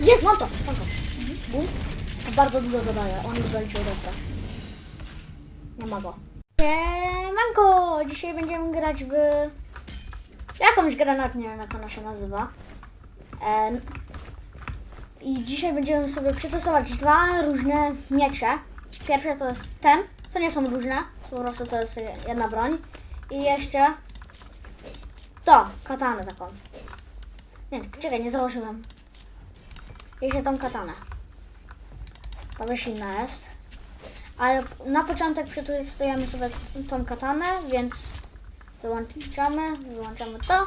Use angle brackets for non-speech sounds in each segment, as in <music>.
Jest, mam to! Mam to. Bum. To bardzo dużo zadaje. On już zaliczył resztę. Nie ma go. Siemanko! Dzisiaj będziemy grać w... Jakąś grę, nawet nie wiem jak ona się nazywa. I dzisiaj będziemy sobie przetestować dwa różne miecze. Pierwsze to ten, to nie są różne, po prostu to jest jedna broń. I jeszcze to, katanę taką. Nie, czekaj, nie założyłem. Jeszcze tą katanę. To inna jest. Ale na początek przetestujemy sobie tą katanę, więc wyłączamy, wyłączamy to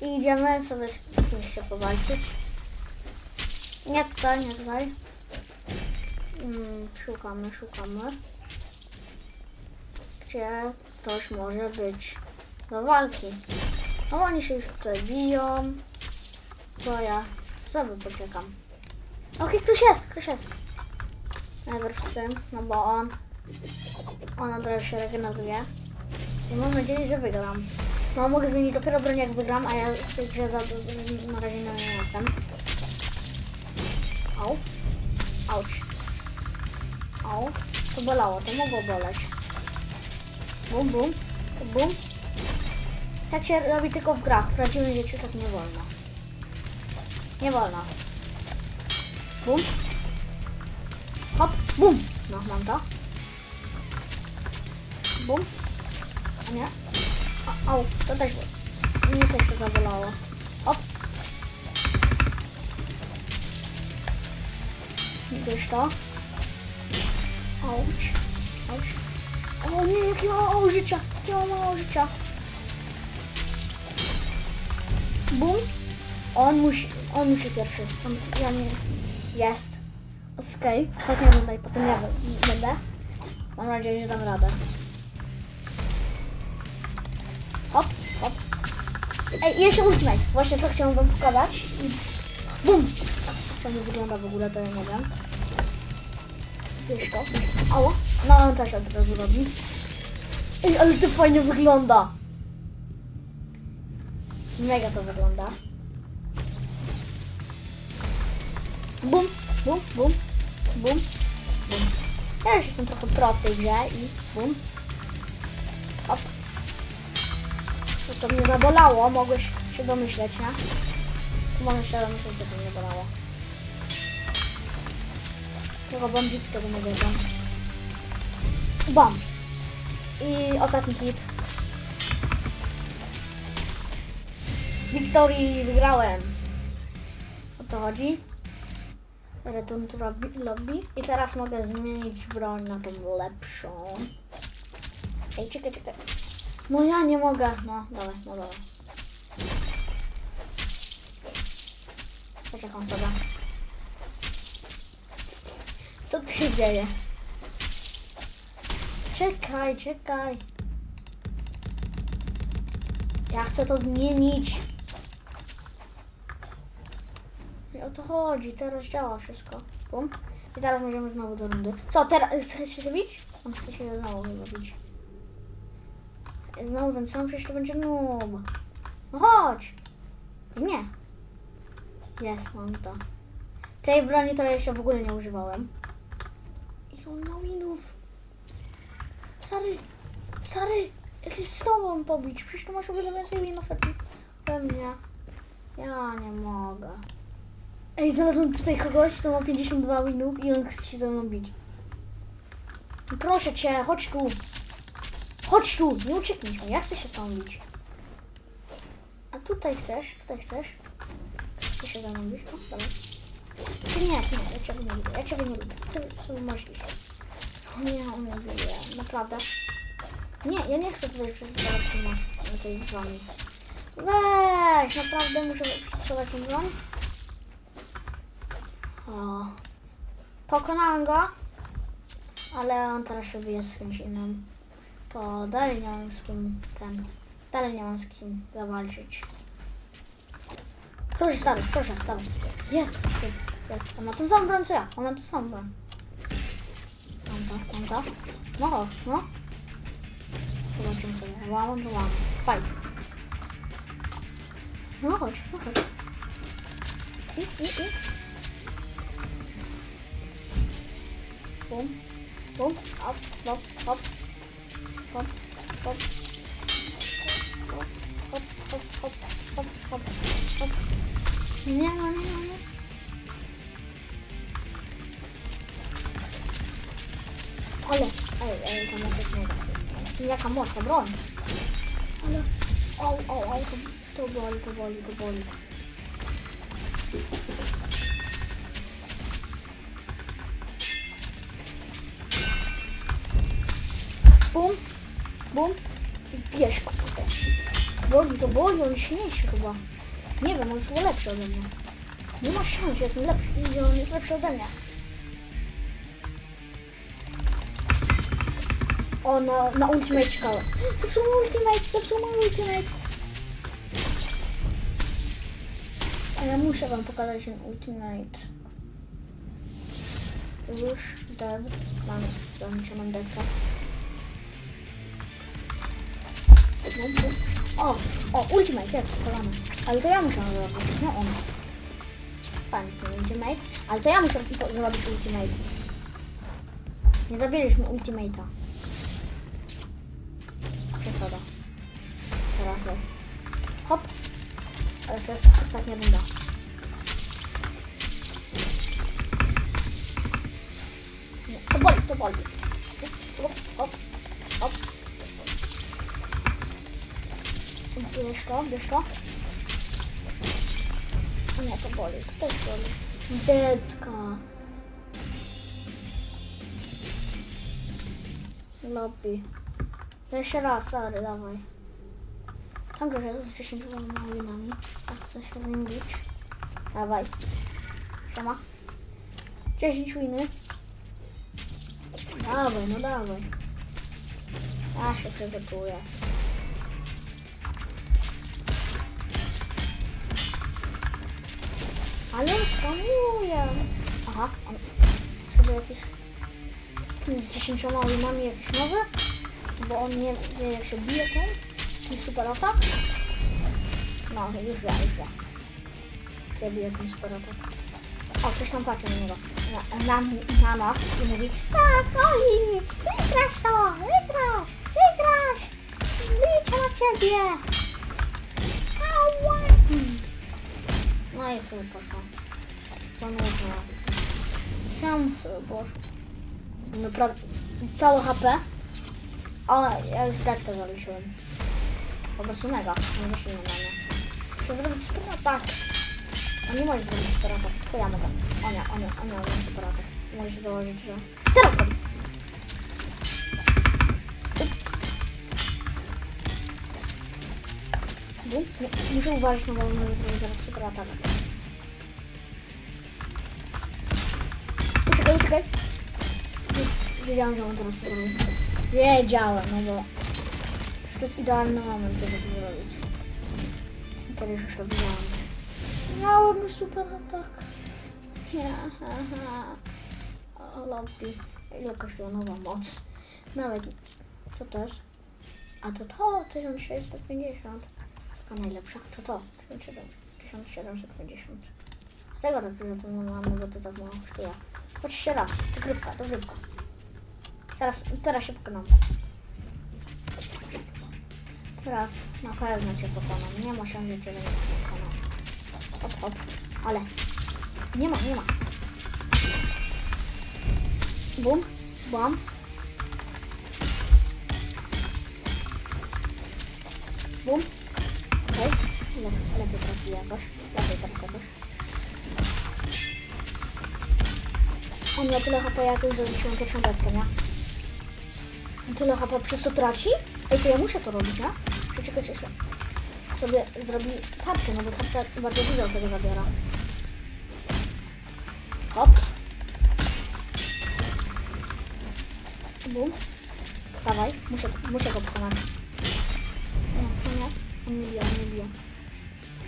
i idziemy sobie z kimś się powalczyć. Nie tutaj, nie tutaj. Mm, szukamy, szukamy. Gdzie ktoś może być do walki. No oni się już tutaj biją. To ja sobie poczekam. Okej, ktoś jest, ktoś jest. Najpierw tym, no bo on, on od razu się regeneruje. I mam nadzieję, że wygram. No mogę zmienić dopiero broń jak wygram, a ja w tej grze za, na razie nie jestem. Au. Auć. Au. To bolało, to mogło boleć. Bum, bum. Bum. Tak się robi tylko w grach. W prawdziwym życiu tak nie wolno. Nie wolno. Bum. Hop, bum. No, mam to. Bum. A nie. A, au, to też Mnie też to zabolało. Hop. Bierz to. Auć. Auć. O nie, jakie mało życia. Jakie mało życia. Bum. On musi, on musi pierwszy. On, ja nie. Jest. Okej. Ostatnia runda potem ja będę. Mam nadzieję, że dam radę. Hop, hop. Ej, jeszcze ultimate. Właśnie to chciałam wam pokazać. Bum. Jak to mi wygląda w ogóle, to ja nie wiem. Wiesz to? Ało. No, on też od razu robi. Ej, ale to fajnie wygląda. Mega to wygląda. Bum, bum, bum, bum, bum. Ja już jestem trochę pro w tej grze i bum. Hop. To, to mnie zabolało, mogłeś się domyśleć, nie? Możesz się domyśleć, że to mnie bolało. Tylko bombik tego nie wiem. Bom. I ostatni hit. Wiktorii wygrałem. O to chodzi. Return to lobby-. I teraz mogę zmienić broń na tą lepszą. Ej, czekaj, czekaj. No ja nie mogę. No, dobra, no dobra. Poczekam sobie. Co tu się dzieje? Czekaj, czekaj. Ja chcę to zmienić. I o to chodzi, teraz działa wszystko. Bum. I teraz możemy znowu do rundy. Co, teraz chcecie się bić? On chce się znowu wybić. Znowu ten sam, przecież to będzie noob. No chodź. Nie. Jest, mam to. Tej broni to jeszcze w ogóle nie używałem. I on ma winów. Stary, stary, się z tobą pobić. Przecież to masz o wiele więcej winów ode mnie. Ja nie mogę. Ej, znalazłem tutaj kogoś, kto ma 52 winów i on chce się ze mną bić. No Proszę cię, chodź tu. Chodź tu, nie uciekniesz mi, ja chcę się z tobą bić. A tutaj chcesz, tutaj chcesz? Chcesz się ze mną bić? O, dobra. Ty nie, ty nie, ja ciebie nie lubię, ja ciebie nie lubię. Ty sobie możesz iść. O nie, on mnie bije, naprawdę. Nie, ja nie chcę tutaj przetestować na, tej broni. Weź, naprawdę muszę przetestować tę broń? O. Pokonałem go, ale on teraz się bije z kimś innym. To dalej nie mam z kim ten. Dalej nie mam z kim zawalczyć. Proszę stary, proszę, dawaj. Jest, jest. On ma tą samą broń co ja. On ma tą samą broń. Mam to, mam to. No no. Zobaczymy sobie. Łamam, to łamam. Fight. No chodź, no chodź. I, i, i. Bum, bum, hop, hop, hop. Hop, hop. Hop, hop, hop, hop, hop, hop, hop. Nie, nie, nie, nie. Ale, ej, ej, to moc jest mega. Jaka moc, broń. Ale, au, au, au, to, to boli, to boli, Boli, to boli, on silniejszy chyba. Nie wiem, on jest chyba lepszy ode mnie. Nie ma szans, jestem lepszy, że on jest lepszy ode mnie. O, na, na ultimate czekałem. Zepsuł mój ultimate, zepsuł mój ultimate. A ja muszę wam pokazać ten ultimate. Już dead. Mam, zaliczę mam deadka. Bum, bum. O, o, ultimate jest pokonany. Ale to ja muszę zrobić, nie on. Fajny ten ultimate. Ale to ja muszę zrobić ultimate. Nie mi ultimate'a. Przesada. Teraz jest. Hop. Teraz jest ostatnia runda. Nie, to boli, to boli. Hop, hop. Bierz to, bierz to. Nie, to boli, to też boli. Detka. Lobby. Jeszcze raz, stary, dawaj. Tam jest z 10 małynami. Tak chce się z nim bić. Dawaj. Siema. 10 winy. Dawaj, no dawaj. Ja się przygotuję. Ale skamuję. Aha, on sobie jakiś... Ten z 10 małynami jakiś nowy? Bo on nie wie jak się bije ten. Ten super atak. No, już wie, już wie. Jak bije ten super atak. O, coś tam patrzy na niego. Na, na, na nas i mówi Tak, Oli, wygrasz to, wygrasz, wygrasz. Liczę na ciebie. No i sobie poszło. To nie jest Czemu sobie poszło? Naprawdę, całe HP. Ale ja już datkę zaliczyłem. Po prostu mega. Nie za silny na mnie. Chcę zrobić super atak. On nie może zrobić super atak, tylko ja mogę. O nie, o nie, o nie, on ma super atak. Może się założyć, że... Teraz robi! Nie, Muszę uważać, on może zrobić zaraz super atak. Uciekaj, uciekaj. Wiedziałem, że on teraz to zrobi. Wiedziałem, no bo to jest idealny moment, żeby to zrobić. Kiedyś już robiłam. Miałem super atak. Ja, lobby. Ile kosztuje nowa moc? Nawet. Co to jest? A to to, 1650. A najlepsza. To to, 1750. Tego tak dużo nie mamy, bo to tak mało kosztuje. Chodźcie raz, dogrywka, dogrywka. Teraz, teraz się pokonam. Teraz na pewno cię pokonam. Nie ma szans, że cię nie pokonam. Hop, hop. Ale. Nie ma, nie ma. Bum, bum. Bum. Le lepiej trafi jakoś. Lepiej teraz jakoś. On miał tyle HP jak już zrobiłem pierwszą deskę, nie? On Tyle HP przez to traci? Ej, to ja muszę to robić, nie? Przeczekać jeszcze. Sobie zrobi tarczę, no bo tarcza bardzo dużo tego zabiera. Hop. Bum. Dawaj, muszę, muszę go pokonać. Nie, nie. On nie bije, on nie bije.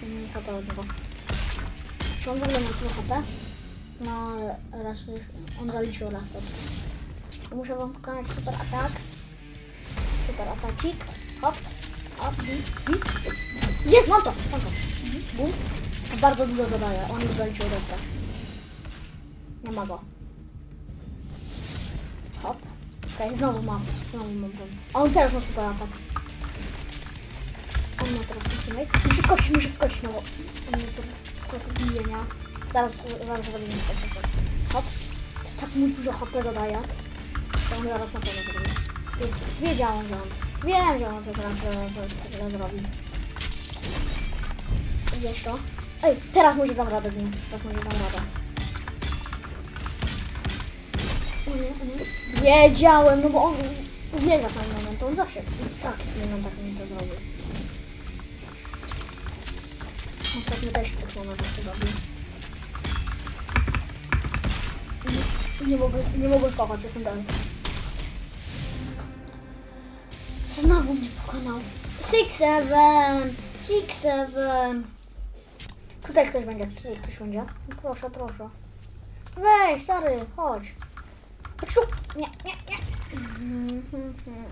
Nie HP od niego. Czy on w ogóle ma tyle HP? No, raz on zaliczył raz to. Muszę wam pokonać super atak. Super atacik. Hop, hop, bi, bi. Jest, mam to, mam to. Mhm, Bum. Bardzo dużo zadaje. On już zaliczył resztę. Nie ma go. Hop. Okej, znowu mam. Znowu mam. A on teraz ma super atak. Ma teraz ultimate. Muszę skoczyć, muszę skoczyć, no bo trochę bije, nie? Zaraz, zaraz zrobimy to. Hop. Tak mu dużo HP zadaje. To on zaraz na pewno zrobi. Wie- Wiedziałam, że on. Wiem, że on to teraz to zrobi. Wiesz to? Ej, teraz może dam radę z nim. Teraz może dam radę. Wiedziałem, no bo on uwielbia ten moment, on zawsze w takich momentach mi to zrobi. Ostatnio też tych momentach to robi. Nie, nie mogę, nie mogę skochać, jestem dalej. Znowu mnie pokonał. Six seven, six seven. Tutaj ktoś będzie, tutaj ktoś będzie. Proszę, proszę. Weź, stary, chodź. Chodź. Nie, nie, nie.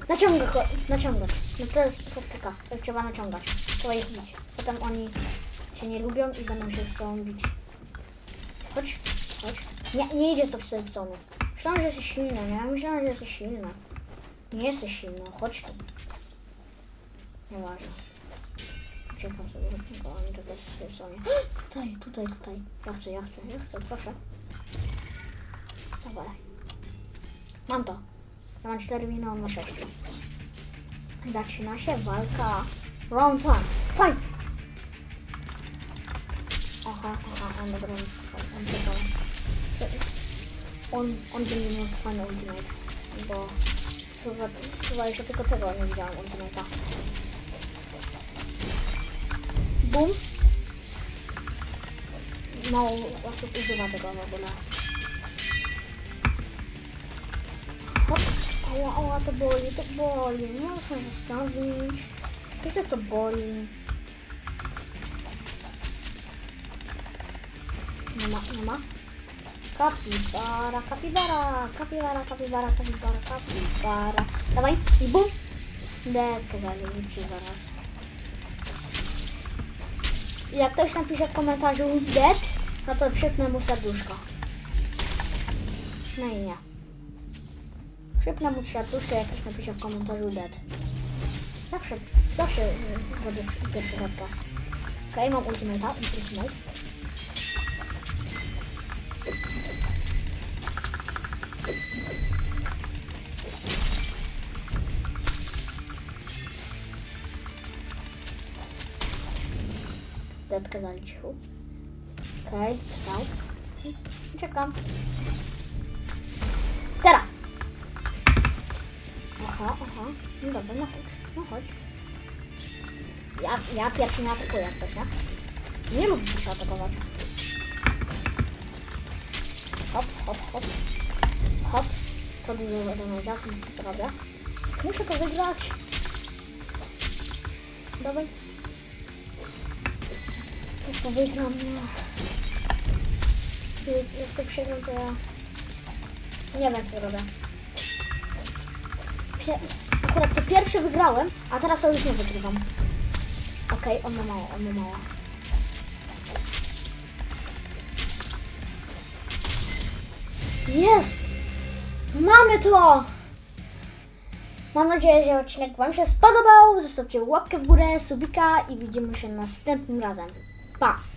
Naciągaj go, naciągać. No to jest taktyka, trzeba naciągać. Trzeba ich bić. Potem oni cię nie lubią i będą się z tobą bić. Chodź, chodź. Nie, nie idzie to serconu. Myślałam, że jesteś silny, nie? Myślałam, że jesteś silny. Nie jesteś silny, chodź tu. Nieważne. Uciekam sobie do tego, oni to też serconie. <gasps> Tutaj, tutaj, tutaj. Ja chcę, ja chcę, ja chcę, proszę. Dawaj. Mam to. Ja mam 4 minuty, on ma 6. Zaczyna się walka. Round one. Fight! Aha, aha, on dobra nie skakał. On czekał. On, on będzie miał fajny ultimate. Bo chyba, chyba jeszcze tylko tego nie widziałam ultimate'a. Bum. Mało osób używa tego w ogóle. Hop. Ała, ała, to boli, to boli. Nie muszę zostawić. Wiecie, to boli. Nie ma, nie ma. Kapibara, kapibara, kapibara, kapibara, kapibara, kapibara. Dawaj, i bum. Detkę zaliczy zaraz. Jak ktoś napisze w komentarzu dead, no to przypnę mu serduszko. No i nie. Przypnę mu serduszko, jak ktoś napisze w komentarzu dead. Zawsze, zawsze y, robię pierwszy gadka. Okej, mam ultimate'a, ultimate. Detkę zaliczył. Okej, wstał. I Czekam. Teraz! Aha, aha. No dobra, no chodź. No chodź. Ja, ja pierwszy nie atakuję jak coś, nie? Nie lubię się atakować. Hop, hop, hop. Hop. To dużo damage'a, co nic zrobię. Muszę to wygrać. Dawaj. To wygram, no. Jak, to przegram, to ja... Nie wiem, co robię. Pie... Akurat to pierwszy wygrałem, a teraz to już nie wygrywam. Okej, on ma mało, on ma mało. Jest! Mamy to! Mam nadzieję, że odcinek Wam się spodobał. Zostawcie łapkę w górę, subika i widzimy się następnym razem. صح.